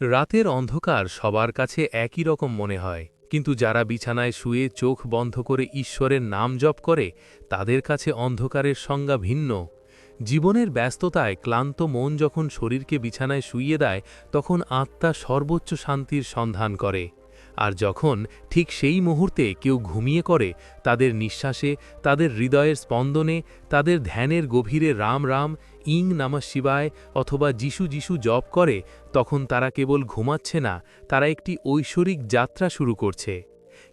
রাতের অন্ধকার সবার কাছে একই রকম মনে হয়, কিন্তু যারা বিছানায় শুয়ে চোখ বন্ধ করে ঈশ্বরের নাম জপ করে, তাদের কাছে অন্ধকারের সংজ্ঞা ভিন্ন। জীবনের ব্যস্ততায় ক্লান্ত মন যখন শরীরকে বিছানায় শুইয়ে দেয়, তখন আত্মা সর্বোচ্চ শান্তির সন্ধান করে। আর যখন ঠিক সেই মুহূর্তে কেউ ঘুমিয়ে করে তাদের নিঃশ্বাসে, তাদের হৃদয়ের স্পন্দনে, তাদের ধ্যানের গভীরে রাম রাম ইং নামা শিবায় অথবা যিশু যিশু জপ করে, তখন তারা কেবল ঘুমাচ্ছে না, তারা একটি ঐশ্বরিক যাত্রা শুরু করছে।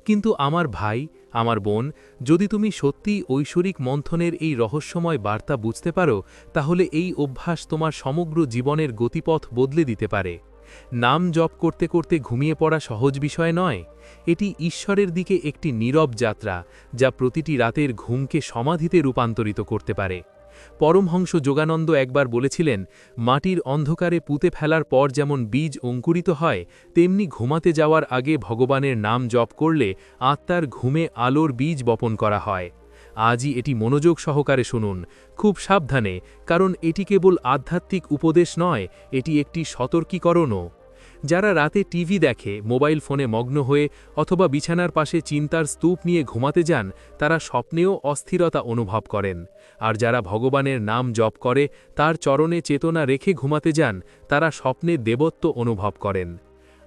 কিন্তু আমার ভাই, আমার বোন, যদি তুমি সত্যি ঐশ্বরিক মন্থনের এই রহস্যময় বার্তা বুঝতে পারো, তাহলে এই অভ্যাস তোমার সমগ্র জীবনের গতিপথ বদলে দিতে পারে। নাম জপ করতে করতে ঘুমিয়ে পড়া সহজ বিষয় নয়, এটি ঈশ্বরের দিকে একটি নীরব যাত্রা, যা প্রতিটি রাতের ঘুমকে সমাধিতে রূপান্তরিত করতে পারে। পরমহংস যোগানন্দ একবার বলেছিলেন, মাটির অন্ধকারে পুঁতে ফেলার পর যেমন বীজ অঙ্কুরিত হয়, তেমনি ঘুমাতে যাওয়ার আগে ভগবানের নাম জপ করলে আত্মার ঘুমে আলোর বীজ বপন করা হয়। আজই এটি মনোযোগ সহকারে শুনুন। খুব সাবধানে, কারণ এটি কেবল আধ্যাত্মিক উপদেশ নয়, এটি একটি সতর্কীকরণও। যারা রাতে টিভি দেখে, মোবাইল ফোনে মগ্ন হয়ে অথবা বিছানার পাশে চিন্তার স্তূপ নিয়ে ঘুমাতে যান, তারা স্বপ্নেও অস্থিরতা অনুভব করেন। আর যারা ভগবানের নাম জপ করে, তার চরণে চেতনা রেখে ঘুমাতে যান, তারা স্বপ্নে দেবত্ব অনুভব করেন।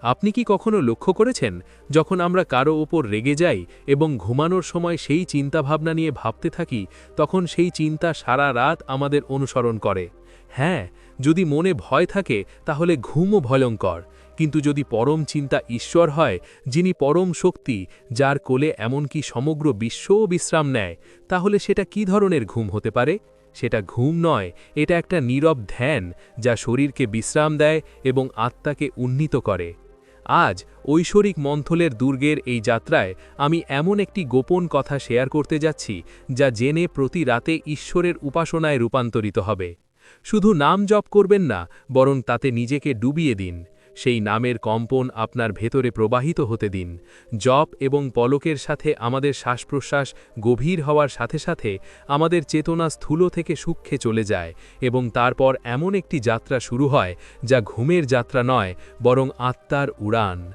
আপনি কি কখনো লক্ষ্য করেছেন, যখন আমরা কারও ওপর রেগে যাই এবং ঘুমানোর সময় সেই চিন্তাভাবনা নিয়ে ভাবতে থাকি, তখন সেই চিন্তা সারা রাত আমাদের অনুসরণ করে? হ্যাঁ যদি মনে ভয় থাকে, তাহলে ঘুমও ভয়ঙ্কর। কিন্তু যদি পরম চিন্তা ঈশ্বর হয়, যিনি পরম শক্তি, যার কোলে এমনকি সমগ্র বিশ্বও বিশ্রাম নেয়, তাহলে সেটা কি ধরনের ঘুম হতে পারে? সেটা ঘুম নয়, এটা একটা নীরব ধ্যান, যা শরীরকে বিশ্রাম দেয় এবং আত্মাকে উন্নীত করে। আজ ঐশ্বরিক মন্থলের দুর্গের এই যাত্রায় আমি এমন একটি গোপন কথা শেয়ার করতে যাচ্ছি, যা জেনে প্রতি রাতে ঈশ্বরের উপাসনায় রূপান্তরিত হবে। শুধু নাম জপ করবেন না, বরং তাতে নিজেকে ডুবিয়ে দিন। সেই নামের কম্পন আপনার ভেতরে প্রবাহিত হতে দিন। জপ এবং পলকের সাথে আমাদের শ্বাস প্রশ্বাস গভীর হওয়ার সাথে সাথে আমাদের চেতনা স্থূল থেকে সূক্ষ্মে চলে যায় এবং তারপর এমন একটি যাত্রা শুরু হয় যা ঘুমের যাত্রা নয়, বরং আত্মার উড়ান।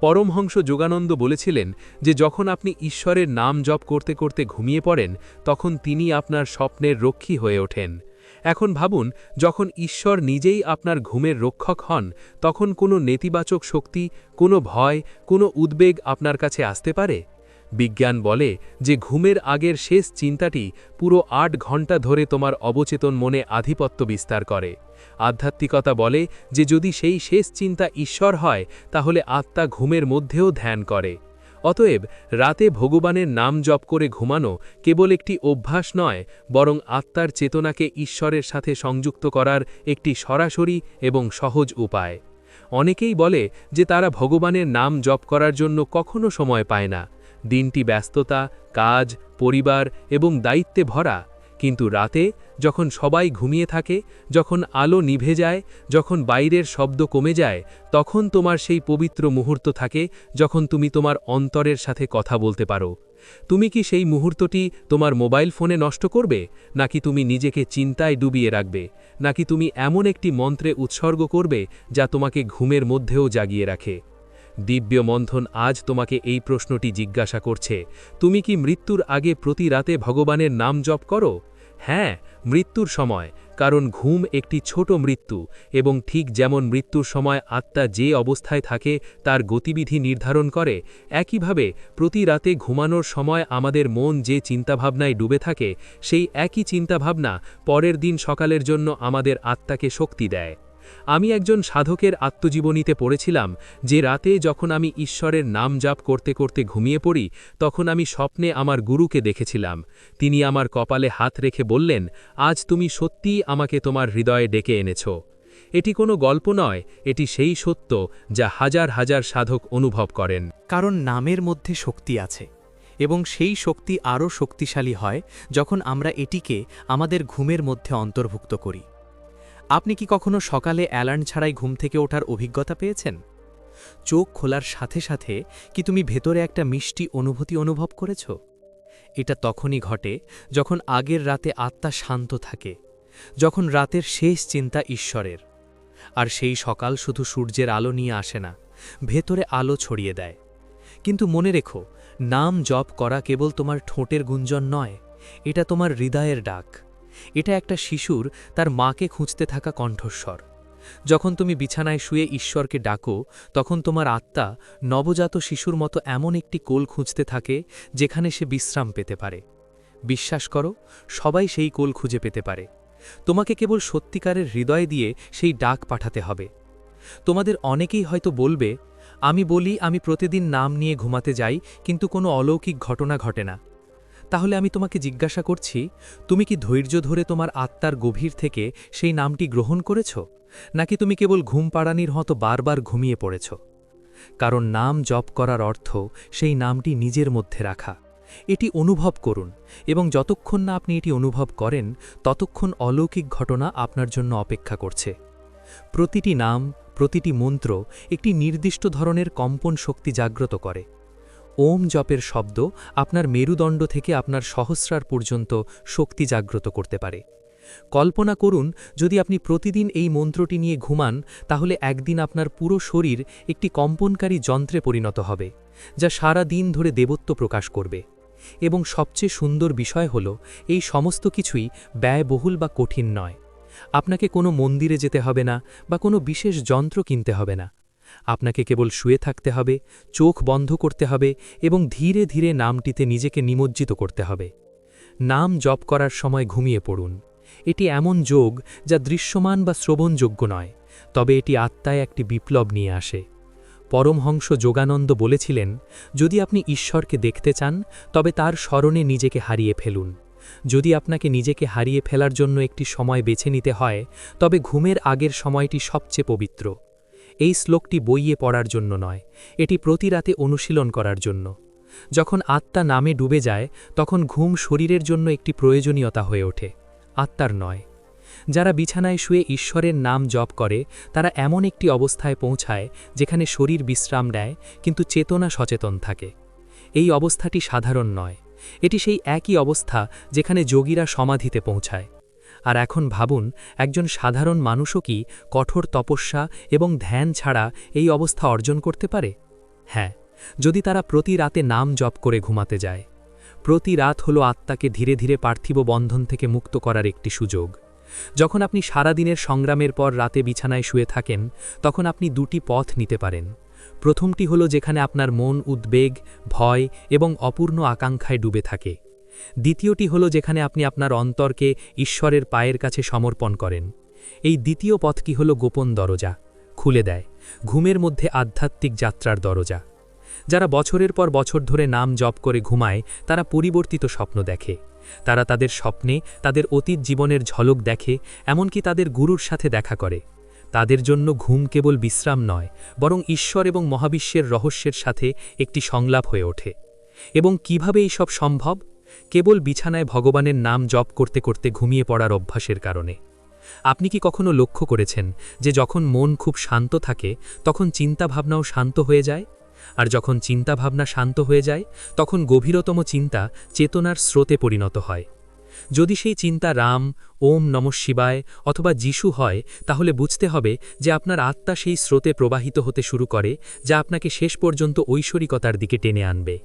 পরমহংস যোগানন্দ বলেছিলেন যে যখন আপনি ঈশ্বরের নাম জপ করতে করতে ঘুমিয়ে পড়েন, তখন তিনি আপনার স্বপ্নের রক্ষী হয়ে ওঠেন। এখন ভাবুন, যখন ঈশ্বর নিজেই আপনার ঘুমের রক্ষক হন, তখন কোনো নেতিবাচক শক্তি, কোনো ভয়, কোনো উদ্বেগ আপনার কাছে আসতে পারে? বিজ্ঞান বলে যে ঘুমের আগের শেষ চিন্তাটি পুরো আট ঘণ্টা ধরে তোমার অবচেতন মনে আধিপত্য বিস্তার করে। আধ্যাত্মিকতা বলে যে যদি সেই শেষ চিন্তা ঈশ্বর হয়, তাহলে আত্মা ঘুমের মধ্যেও ধ্যান করে। অতএব রাতে ভগবানের নাম জপ করে ঘুমানো কেবল একটি অভ্যাস নয়, বরং আত্মার চেতনাকে ঈশ্বরের সাথে সংযুক্ত করার একটি সরাসরি এবং সহজ উপায়। অনেকেই বলে যে তারা ভগবানের নাম জপ করার জন্য কখনো সময় পায় না। দিনটি ব্যস্ততা, কাজ, পরিবার এবং দায়িত্বে ভরা কিন্তু রাতে, যখন সবাই ঘুমিয়ে থাকে, যখন আলো নিভে যায়, যখন বাইরের শব্দ কমে যায়, তখন তোমার সেই পবিত্র মুহূর্ত থাকে, যখন তুমি তোমার অন্তরের সাথে কথা বলতে পারো। তুমি কি সেই মুহূর্তটি তোমার মোবাইল ফোনে নষ্ট করবে, নাকি তুমি নিজেকে চিন্তায় ডুবিয়ে রাখবে, নাকি তুমি এমন একটি মন্ত্রে উৎসর্গ করবে, যা তোমাকে ঘুমের মধ্যেও জাগিয়ে রাখে? দিব্য মন্থন আজ তোমাকে এই প্রশ্নটি জিজ্ঞাসা করছে, তুমি কি মৃত্যুর আগে প্রতি রাতে ভগবানের নাম জপ করো? হ্যাঁ মৃত্যুর সময়, কারণ ঘুম একটি ছোট মৃত্যু এবং ঠিক যেমন মৃত্যুর সময় আত্মা যে অবস্থায় থাকে, তার গতিবিধি নির্ধারণ করে, একইভাবে প্রতি রাতে ঘুমানোর সময় আমাদের মন যে চিন্তাভাবনায় ডুবে থাকে, সেই একই চিন্তাভাবনা পরের দিন সকালের জন্য আমাদের আত্মাকে শক্তি দেয়। আমি একজন সাধকের আত্মজীবনীতে পড়েছিলাম যে রাতে যখন আমি ঈশ্বরের নাম জাপ করতে করতে ঘুমিয়ে পড়ি, তখন আমি স্বপ্নে আমার গুরুকে দেখেছিলাম। তিনি আমার কপালে হাত রেখে বললেন, আজ তুমি সত্যিই আমাকে তোমার হৃদয়ে ডেকে এনেছ। এটি কোনো গল্প নয়, এটি সেই সত্য যা হাজার হাজার সাধক অনুভব করেন। কারণ নামের মধ্যে শক্তি আছে এবং সেই শক্তি আরও শক্তিশালী হয় যখন আমরা এটিকে আমাদের ঘুমের মধ্যে অন্তর্ভুক্ত করি। আপনি কি কখনো সকালে অ্যালার্ম ছাড়াই ঘুম থেকে ওঠার অভিজ্ঞতা পেয়েছেন? চোখ খোলার সাথে সাথে কি তুমি ভেতরে একটা মিষ্টি অনুভূতি অনুভব করেছ? এটা তখনই ঘটে যখন আগের রাতে আত্মা শান্ত থাকে, যখন রাতের শেষ চিন্তা ঈশ্বরের। আর সেই সকাল শুধু সূর্যের আলো নিয়ে আসে না, ভেতরে আলো ছড়িয়ে দেয়। কিন্তু মনে রেখো, নাম জপ করা কেবল তোমার ঠোঁটের গুঞ্জন নয়, এটা তোমার হৃদয়ের ডাক। এটা একটা শিশুর তার মাকে খুঁজতে থাকা কণ্ঠস্বর। যখন তুমি বিছানায় শুয়ে ঈশ্বরকে ডাকো, তখন তোমার আত্মা নবজাত শিশুর মতো এমন একটি কোল খুঁজতে থাকে যেখানে সে বিশ্রাম পেতে পারে। বিশ্বাস করো, সবাই সেই কোল খুঁজে পেতে পারে। তোমাকে কেবল সত্যিকারের হৃদয় দিয়ে সেই ডাক পাঠাতে হবে। তোমাদের অনেকেই হয়তো বলবে, আমি বলি, আমি প্রতিদিন নাম নিয়ে ঘুমাতে যাই, কিন্তু কোনো অলৌকিক ঘটনা ঘটে না। তাহলে আমি তোমাকে জিজ্ঞাসা করছি, তুমি কি ধৈর্য ধরে তোমার আত্মার গভীর থেকে সেই নামটি গ্রহণ করেছ? নাকি তুমি কেবল ঘুম পাড়ানির মতো বারবার ঘুমিয়ে পড়েছ? কারণ নাম জপ করার অর্থ সেই নামটি নিজের মধ্যে রাখা। এটি অনুভব করুন এবং যতক্ষণ না আপনি এটি অনুভব করেন, ততক্ষণ অলৌকিক ঘটনা আপনার জন্য অপেক্ষা করছে। প্রতিটি নাম, প্রতিটি মন্ত্র একটি নির্দিষ্ট ধরনের কম্পন শক্তি জাগ্রত করে। ওম জপের শব্দ আপনার মেরুদণ্ড থেকে আপনার সহস্রার পর্যন্ত শক্তি জাগ্রত করতে পারে। কল্পনা করুন, যদি আপনি প্রতিদিন এই মন্ত্রটি নিয়ে ঘুমান, তাহলে একদিন আপনার পুরো শরীর একটি কম্পনকারী যন্ত্রে পরিণত হবে, যা সারা দিন ধরে দেবত্ব প্রকাশ করবে। এবং সবচেয়ে সুন্দর বিষয় হল, এই সমস্ত কিছুই ব্যয়বহুল বা কঠিন নয়। আপনাকে কোনো মন্দিরে যেতে হবে না বা কোনো বিশেষ যন্ত্র কিনতে হবে না। আপনাকে কেবল শুয়ে থাকতে হবে, চোখ বন্ধ করতে হবে এবং ধীরে ধীরে নামটিতে নিজেকে নিমজ্জিত করতে হবে। নাম জপ করার সময় ঘুমিয়ে পড়ুন। এটি এমন যোগ যা দৃশ্যমান বা শ্রবণযোগ্য নয়, তবে এটি আত্মায় একটি বিপ্লব নিয়ে আসে। পরমহংস যোগানন্দ বলেছিলেন, যদি আপনি ঈশ্বরকে দেখতে চান, তবে তার স্মরণে নিজেকে হারিয়ে ফেলুন। যদি আপনাকে নিজেকে হারিয়ে ফেলার জন্য একটি সময় বেছে নিতে হয়, তবে ঘুমের আগের সময়টি সবচেয়ে পবিত্র। এই শ্লোকটি বইয়ে পড়ার জন্য নয়, এটি প্রতি রাতে অনুশীলন করার জন্য। যখন আত্মা নামে ডুবে যায়, তখন ঘুম শরীরের জন্য একটি প্রয়োজনীয়তা হয়ে ওঠে, আত্মার নয়। যারা বিছানায় শুয়ে ঈশ্বরের নাম জপ করে, তারা এমন একটি অবস্থায় পৌঁছায়, যেখানে শরীর বিশ্রাম নেয়, কিন্তু চেতনা সচেতন থাকে। এই অবস্থাটি সাধারণ নয়, এটি সেই একই অবস্থা যেখানে যোগীরা সমাধিতে পৌঁছায়। আর এখন ভাবুন, একজন সাধারণ মানুষও কি কঠোর তপস্যা এবং ধ্যান ছাড়া এই অবস্থা অর্জন করতে পারে? হ্যাঁ যদি তারা প্রতি রাতে নাম জপ করে ঘুমাতে যায়। প্রতি রাত হল আত্মাকে ধীরে ধীরে পার্থিব বন্ধন থেকে মুক্ত করার একটি সুযোগ। যখন আপনি সারা দিনের সংগ্রামের পর রাতে বিছানায় শুয়ে থাকেন, তখন আপনি দুটি পথ নিতে পারেন। প্রথমটি হল যেখানে আপনার মন উদ্বেগ, ভয় এবং অপূর্ণ আকাঙ্ক্ষায় ডুবে থাকে। দ্বিতীয়টি হল যেখানে আপনি আপনার অন্তরকে ঈশ্বরের পায়ের কাছে সমর্পণ করেন। এই দ্বিতীয় পথটি হল গোপন দরজা, খুলে দেয়, ঘুমের মধ্যে আধ্যাত্মিক যাত্রার দরজা। যারা বছরের পর বছর ধরে নাম জপ করে ঘুমায়, তারা পরিবর্তিত স্বপ্ন দেখে। তারা তাদের স্বপ্নে, তাদের অতীত জীবনের ঝলক দেখে, এমনকি তাদের গুরুর সাথে দেখা করে। তাদের জন্য ঘুম কেবল বিশ্রাম নয়, বরং ঈশ্বর এবং মহাবিশ্বের রহস্যের সাথে একটি সংলাপ হয়ে ওঠে। এবং কীভাবে এই সব সম্ভব? কেবল বিছানায় ভগবানের নাম জপ করতে করতে ঘুমিয়ে পড়ার অভ্যাসের কারণে। আপনি কি কখনো লক্ষ্য করেছেন যে যখন মন খুব শান্ত থাকে, তখন চিন্তাভাবনাও শান্ত হয়ে যায়? আর যখন চিন্তাভাবনা শান্ত হয়ে যায়, তখন গভীরতম চিন্তা চেতনার স্রোতে পরিণত হয়। যদি সেই চিন্তা রাম, ওম নম শিবায় অথবা যিশু হয়, তাহলে বুঝতে হবে যে আপনার আত্মা সেই স্রোতে প্রবাহিত হতে শুরু করে, যা আপনাকে শেষ পর্যন্ত ঐশ্বরিকতার দিকে টেনে আনবে।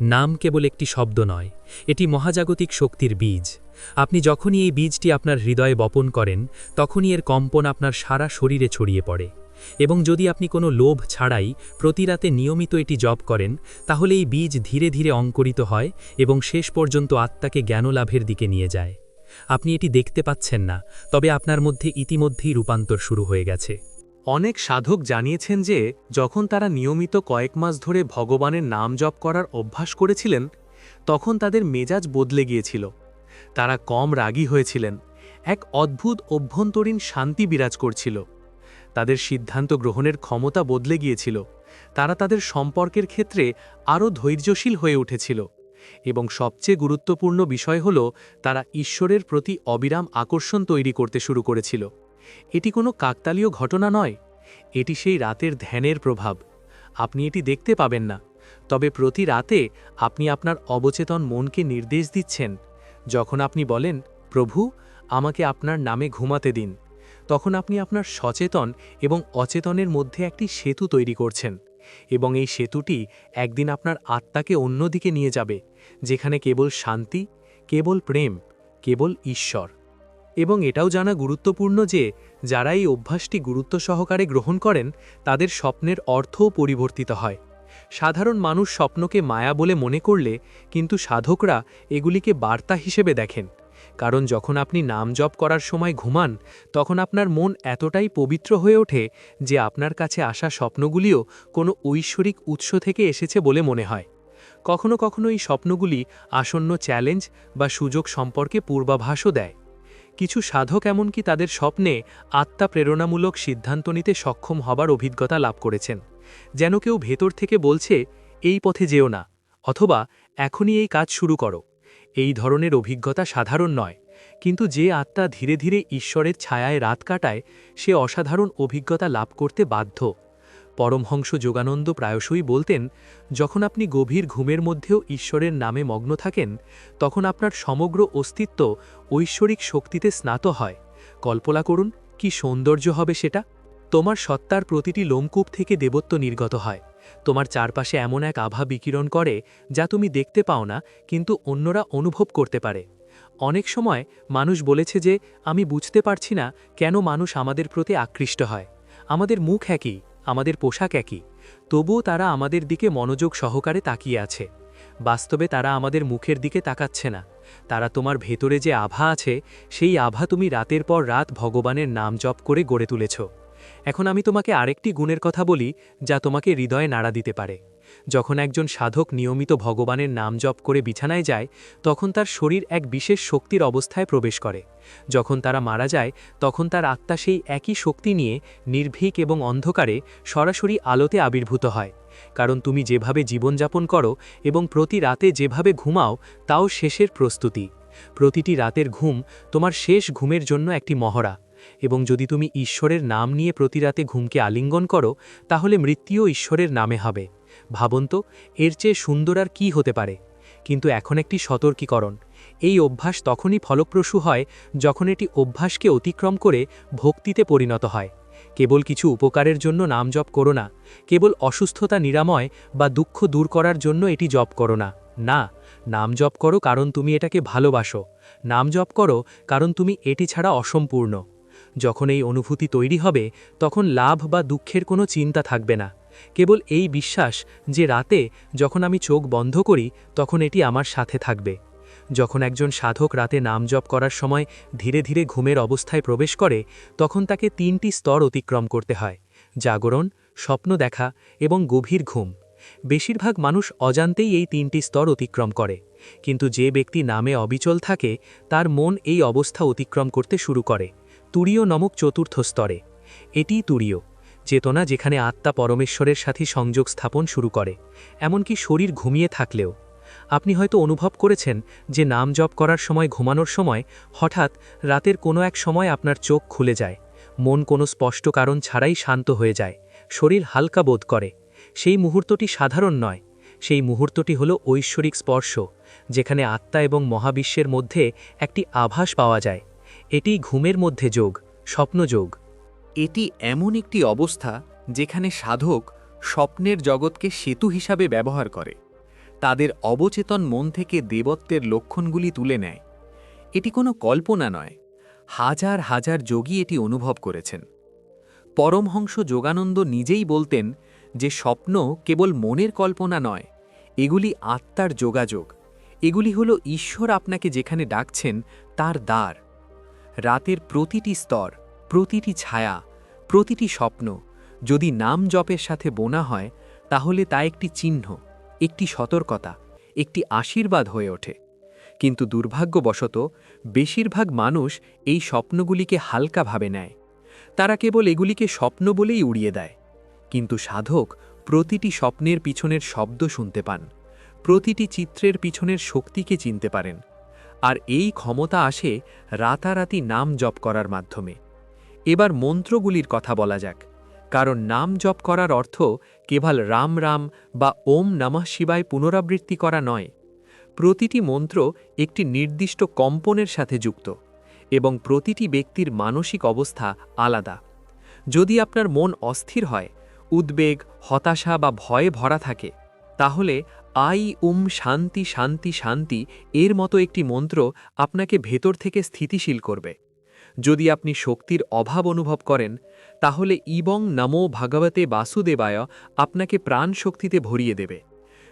নাম কেবল একটি শব্দ নয়, এটি মহাজাগতিক শক্তির বীজ। আপনি যখনই এই বীজটি আপনার হৃদয়ে বপন করেন, তখনই এর কম্পন আপনার সারা শরীরে ছড়িয়ে পড়ে। এবং যদি আপনি কোনো লোভ ছাড়াই প্রতিরাতে নিয়মিত এটি জপ করেন, তাহলে এই বীজ ধীরে ধীরে অঙ্কুরিত হয় এবং শেষ পর্যন্ত আত্মাকে জ্ঞানলাভের দিকে নিয়ে যায়। আপনি এটি দেখতে পাচ্ছেন না, তবে আপনার মধ্যে ইতিমধ্যেই রূপান্তর শুরু হয়ে গেছে। অনেক সাধক জানিয়েছেন যে, যখন তারা নিয়মিত কয়েক মাস ধরে ভগবানের নাম জপ করার অভ্যাস করেছিলেন, তখন তাদের মেজাজ বদলে গিয়েছিল। তারা কম রাগী হয়েছিলেন। এক অদ্ভুত অভ্যন্তরীণ শান্তি বিরাজ করছিল। তাদের সিদ্ধান্ত গ্রহণের ক্ষমতা বদলে গিয়েছিল। তারা তাদের সম্পর্কের ক্ষেত্রে আরও ধৈর্যশীল হয়ে উঠেছিল। এবং সবচেয়ে গুরুত্বপূর্ণ বিষয় হল, তারা ঈশ্বরের প্রতি অবিরাম আকর্ষণ তৈরি করতে শুরু করেছিল। এটি কোনো কাকতালীয় ঘটনা নয়। এটি সেই রাতের ধ্যানের প্রভাব। আপনি এটি দেখতে পাবেন না। তবে প্রতি রাতে আপনি আপনার অবচেতন মনকে নির্দেশ দিচ্ছেন। যখন আপনি বলেন, প্রভু, আমাকে আপনার নামে ঘুমাতে দিন, তখন আপনি আপনার সচেতন এবং অচেতনের মধ্যে একটি সেতু তৈরি করছেন। এবং এই সেতুটি একদিন আপনার আত্মাকে অন্যদিকে নিয়ে যাবে, যেখানে কেবল শান্তি, কেবল প্রেম, কেবল ঈশ্বর। এবং এটাও জানা গুরুত্বপূর্ণ যে, যারা এই অভ্যাসটি গুরুত্ব সহকারে গ্রহণ করেন, তাদের স্বপ্নের অর্থও পরিবর্তিত হয়। সাধারণ মানুষ স্বপ্নকে মায়া বলে মনে করলে, কিন্তু সাধকরা এগুলিকে বার্তা হিসেবে দেখেন। কারণ যখন আপনি নাম জপ করার সময় ঘুমান, তখন আপনার মন এতটাই পবিত্র হয়ে ওঠে যে, আপনার কাছে আসা স্বপ্নগুলিও কোনো ঐশ্বরিক উৎস থেকে এসেছে বলে মনে হয়। কখনো কখনো এই স্বপ্নগুলি আসন্ন চ্যালেঞ্জ বা সুযোগ সম্পর্কে পূর্বাভাসও দেয়। কিছু সাধক এমনকি তাদের স্বপ্নে আত্মা প্রেরণামূলক সিদ্ধান্ত নিতে সক্ষম হবার অভিজ্ঞতা লাভ করেছেন। যেন কেউ ভেতর থেকে বলছে, এই পথে যেও না, অথবা, এখনই এই কাজ শুরু করো। এই ধরনের অভিজ্ঞতা সাধারণ নয়, কিন্তু যে আত্মা ধীরে ধীরে ঈশ্বরের ছায়ায় রাত কাটায়, সে অসাধারণ অভিজ্ঞতা লাভ করতে বাধ্য। পরমহংস যোগানন্দ প্রায়শই বলতেন, যখন আপনি গভীর ঘুমের মধ্যেও ঈশ্বরের নামে মগ্ন থাকেন, তখন আপনার সমগ্র অস্তিত্ব ঐশ্বরিক শক্তিতে স্নাত হয়। কল্পনা করুন, কি সৌন্দর্য হবে সেটা। তোমার সত্তার প্রতিটি লোমকূপ থেকে দেবত্ব নির্গত হয়। তোমার চারপাশে এমন এক আভা বিকিরণ করে, যা তুমি দেখতে পাও না, কিন্তু অন্যরা অনুভব করতে পারে। অনেক সময় মানুষ বলেছে যে, আমি বুঝতে পারছি না কেন মানুষ আমাদের প্রতি আকৃষ্ট হয়। আমাদের মুখ একই আমাদের পোশাক একই, তবুও তারা আমাদের দিকে মনোযোগ সহকারে তাকিয়ে আছে। বাস্তবে তারা আমাদের মুখের দিকে তাকাচ্ছে না। তারা তোমার ভেতরে যে আভা আছে, সেই আভা তুমি রাতের পর রাত ভগবানের নাম জপ করে গড়ে তুলেছ। এখন আমি তোমাকে আরেকটি গুণের কথা বলি, যা তোমাকে হৃদয়ে নাড়া দিতে পারে। যখন একজন সাধক নিয়মিত ভগবানের নাম জপ করে বিছানায় যায়, তখন তার শরীর এক বিশেষ শক্তির অবস্থায় প্রবেশ করে। যখন তারা মারা যায়, তখন তার আত্মা সেই একই শক্তি নিয়ে নির্ভীক এবং অন্ধকারে সরাসরি আলোতে আবির্ভূত হয়। কারণ তুমি যেভাবে জীবনযাপন করো এবং প্রতি রাতে যেভাবে ঘুমাও, তাও শেষের প্রস্তুতি। প্রতিটি রাতের ঘুম তোমার শেষ ঘুমের জন্য একটি মহড়া। এবং যদি তুমি ঈশ্বরের নাম নিয়ে প্রতি রাতে ঘুমকে আলিঙ্গন করো, তাহলে মৃত্যুও ঈশ্বরের নামে হবে। ভাবন তো, এর চেয়ে সুন্দর আর কী হতে পারে? কিন্তু এখন একটি সতর্কীকরণ। এই অভ্যাস তখনই ফলপ্রসূ হয় যখন এটি অভ্যাসকে অতিক্রম করে ভক্তিতে পরিণত হয়। কেবল কিছু উপকারের জন্য নাম জপ করো না, কেবল অসুস্থতা নিরাময় বা দুঃখ দূর করার জন্য এটি জপ করো না। না, নাম জপ করো কারণ তুমি এটাকে ভালোবাসো। নাম জপ করো কারণ তুমি এটি ছাড়া অসম্পূর্ণ। যখন এই অনুভূতি তৈরি হবে, তখন লাভ বা দুঃখের কোনো চিন্তা থাকবে না। কেবল এই বিশ্বাস যে রাতে যখন আমি চোখ বন্ধ করি, তখন এটি আমার সাথে থাকবে। যখন একজন সাধক রাতে নাম জপ করার সময় ধীরে ধীরে ঘুমের অবস্থায় প্রবেশ করে, তখন তাকে তিনটি স্তর অতিক্রম করতে হয়, জাগরণ, স্বপ্ন দেখা এবং গভীর ঘুম। বেশিরভাগ মানুষ অজান্তেই এই তিনটি স্তর অতিক্রম করে, কিন্তু যে ব্যক্তি নামে অবিচল থাকে, তার মন এই অবস্থা অতিক্রম করতে শুরু করে, তুরীয় নমক চতুর্থ স্তরে। এটিই তুরীয়। চেতনা যেখানে আত্মা পরমেশ্বরের সাথে সংযোগ স্থাপন শুরু করে, এমনকি শরীর ঘুমিয়ে থাকলেও। আপনি হয়তো অনুভব করেছেন যে নাম জপ করার সময় ঘুমানোর সময় হঠাৎ রাতের কোনো এক সময় আপনার চোখ খুলে যায়, মন কোনো স্পষ্ট কারণ ছাড়াই শান্ত হয়ে যায়, শরীর হালকা বোধ করে। সেই মুহূর্তটি সাধারণ নয়, সেই মুহূর্তটি হল ঐশ্বরিক স্পর্শ, যেখানে আত্মা এবং মহাবিশ্বের মধ্যে একটি আভাস পাওয়া যায়। এটি ঘুমের মধ্যে যোগ, স্বপ্নযোগ। এটি এমন একটি অবস্থা যেখানে সাধক স্বপ্নের জগৎকে সেতু হিসাবে ব্যবহার করে। তাদের অবচেতন মন থেকে দেবত্বের লক্ষণগুলি তুলে নেয়। এটি কোনো কল্পনা নয়। হাজার হাজার যোগী এটি অনুভব করেছেন। পরমহংস যোগানন্দ নিজেই বলতেন যে স্বপ্ন কেবল মনের কল্পনা নয়, এগুলি আত্মার যোগাযোগ। এগুলি হল ঈশ্বর আপনাকে যেখানে ডাকছেন তার দ্বার। রাতের প্রতিটি স্তর প্রতিটি ছায়া, প্রতিটি স্বপ্ন যদি নাম জপের সাথে বোনা হয়, তাহলে তা একটি চিহ্ন, একটি সতর্কতা, একটি আশীর্বাদ হয়ে ওঠে। কিন্তু দুর্ভাগ্যবশত, বেশিরভাগ মানুষ এই স্বপ্নগুলিকে হালকাভাবে নেয়। তারা কেবল এগুলিকে স্বপ্ন বলেই উড়িয়ে দেয়। কিন্তু সাধক প্রতিটি স্বপ্নের পিছনের শব্দ শুনতে পান, প্রতিটি চিত্রের পিছনের শক্তিকে চিনতে পারেন, আর এই ক্ষমতা আসে রাতারাতি নাম জপ করার মাধ্যমে। এবার মন্ত্রগুলির কথা বলা যাক, কারণ নাম জপ করার অর্থ কেবল রাম রাম বা ওম নমঃ শিবায় পুনরাবৃত্তি করা নয়। প্রতিটি মন্ত্র একটি নির্দিষ্ট কম্পনের সাথে যুক্ত এবং প্রতিটি ব্যক্তির মানসিক অবস্থা আলাদা। যদি আপনার মন অস্থির হয়, উদ্বেগ, হতাশা বা ভয়ে ভরা থাকে, তাহলে আই উম শান্তি শান্তি শান্তি এর মতো একটি মন্ত্র আপনাকে ভেতর থেকে স্থিতিশীল করবে। যদি আপনি শক্তির অভাব অনুভব করেন, তাহলে ইবং নমো ভাগবতে বাসুদেবায় আপনাকে প্রাণ শক্তিতে ভরিয়ে দেবে।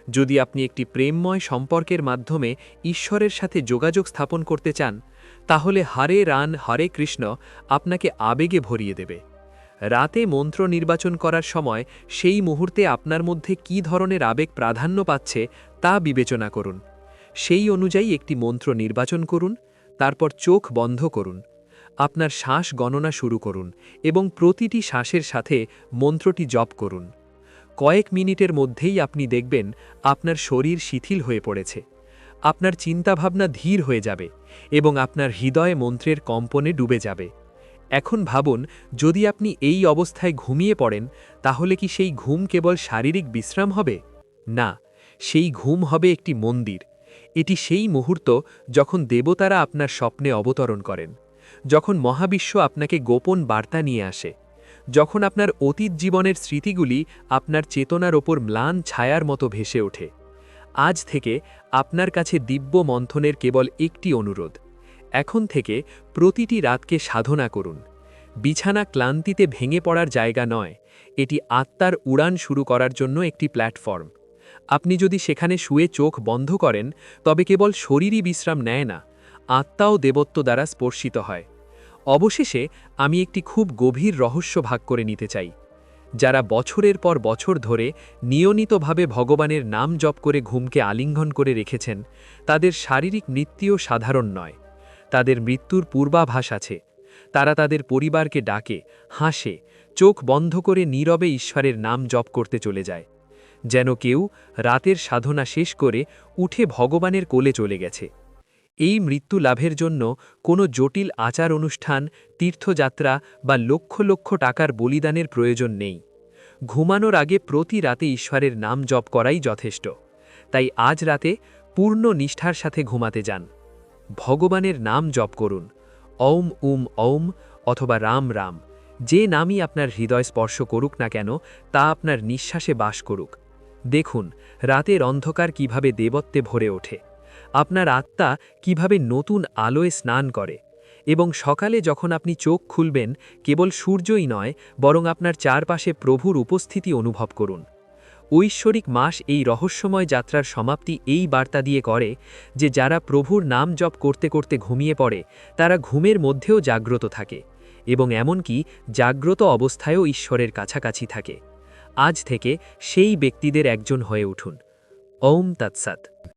যদি আপনি একটি প্রেমময় সম্পর্কের মাধ্যমে ঈশ্বরের সাথে যোগাযোগ স্থাপন করতে চান, তাহলে হারে রান, হরে কৃষ্ণ আপনাকে আবেগে ভরিয়ে দেবে। রাতে মন্ত্র নির্বাচন করার সময় সেই মুহূর্তে আপনার মধ্যে কী ধরনের আবেগ প্রাধান্য পাচ্ছে তা বিবেচনা করুন। সেই অনুযায়ী একটি মন্ত্র নির্বাচন করুন, তারপর চোখ বন্ধ করুন। আপনার শ্বাস গণনা শুরু করুন এবং প্রতিটি শ্বাসের সাথে মন্ত্রটি জপ করুন। কয়েক মিনিটের মধ্যেই আপনি দেখবেন আপনার শরীর শিথিল হয়ে পড়েছে। আপনার চিন্তাভাবনা ধীর হয়ে যাবে এবং আপনার হৃদয় মন্ত্রের কম্পনে ডুবে যাবে। এখন ভাবুন, যদি আপনি এই অবস্থায় ঘুমিয়ে পড়েন, তাহলে কি সেই ঘুম কেবল শারীরিক বিশ্রাম হবে? না, সেই ঘুম হবে একটি মন্দির। এটি সেই মুহূর্ত যখন দেবতারা আপনার স্বপ্নে অবতরণ করেন। যখন মহাবিশ্ব আপনাকে গোপন বার্তা নিয়ে আসে, যখন আপনার অতীত জীবনের স্মৃতিগুলি আপনার চেতনার ওপর ম্লান ছায়ার মতো ভেসে ওঠে, আজ থেকে আপনার কাছে দিব্য মন্থনের কেবল একটি অনুরোধ। এখন থেকে প্রতিটি রাতকে সাধনা করুন। বিছানা ক্লান্তিতে ভেঙে পড়ার জায়গা নয়, এটি আত্মার উড়ান শুরু করার জন্য একটি প্ল্যাটফর্ম। আপনি যদি সেখানে শুয়ে চোখ বন্ধ করেন, তবে কেবল শরীরই বিশ্রাম নেয় না, আত্মাও দেবত্ব দ্বারা স্পর্শিত হয়। অবশেষে আমি একটি খুব গভীর রহস্য ভাগ করে নিতে চাই, যারা বছরের পর বছর ধরে নিয়মিতভাবে ভগবানের নাম জপ করে ঘুমকে আলিঙ্গন করে রেখেছেন, তাদের শারীরিক মৃত্যুও সাধারণ নয়, তাদের মৃত্যুর পূর্বাভাস আছে, তারা তাদের পরিবারকে ডাকে, হাসে, চোখ বন্ধ করে নীরবে ঈশ্বরের নাম জপ করতে চলে যায়, যেন কেউ রাতের সাধনা শেষ করে উঠে ভগবানের কোলে চলে গেছে। এই মৃত্যু লাভের জন্য কোনো জটিল আচার অনুষ্ঠান, তীর্থযাত্রা বা লক্ষ লক্ষ টাকার বলিদানের প্রয়োজন নেই। ঘুমানোর আগে প্রতি রাতে ঈশ্বরের নাম জপ করাই যথেষ্ট। তাই আজ রাতে পূর্ণ নিষ্ঠার সাথে ঘুমাতে যান। ভগবানের নাম জপ করুন। ঔম উম ঔম অথবা রাম রাম। যে নামই আপনার হৃদয় স্পর্শ করুক না কেন, তা আপনার নিঃশ্বাসে বাস করুক। দেখুন, রাতের অন্ধকার কীভাবে দেবত্বে ভরে ওঠে। আপনার আত্মা কীভাবে নতুন আলোয় স্নান করে এবং সকালে যখন আপনি চোখ খুলবেন, কেবল সূর্যই নয়, বরং আপনার চারপাশে প্রভুর উপস্থিতি অনুভব করুন। ঐশ্বরিক মাস এই রহস্যময় যাত্রার সমাপ্তি এই বার্তা দিয়ে করে যে যারা প্রভুর নাম জপ করতে করতে ঘুমিয়ে পড়ে, তারা ঘুমের মধ্যেও জাগ্রত থাকে এবং এমনকি জাগ্রত অবস্থায়ও ঈশ্বরের কাছাকাছি থাকে। আজ থেকে সেই ব্যক্তিদের একজন হয়ে উঠুন। ওম তৎসাৎ।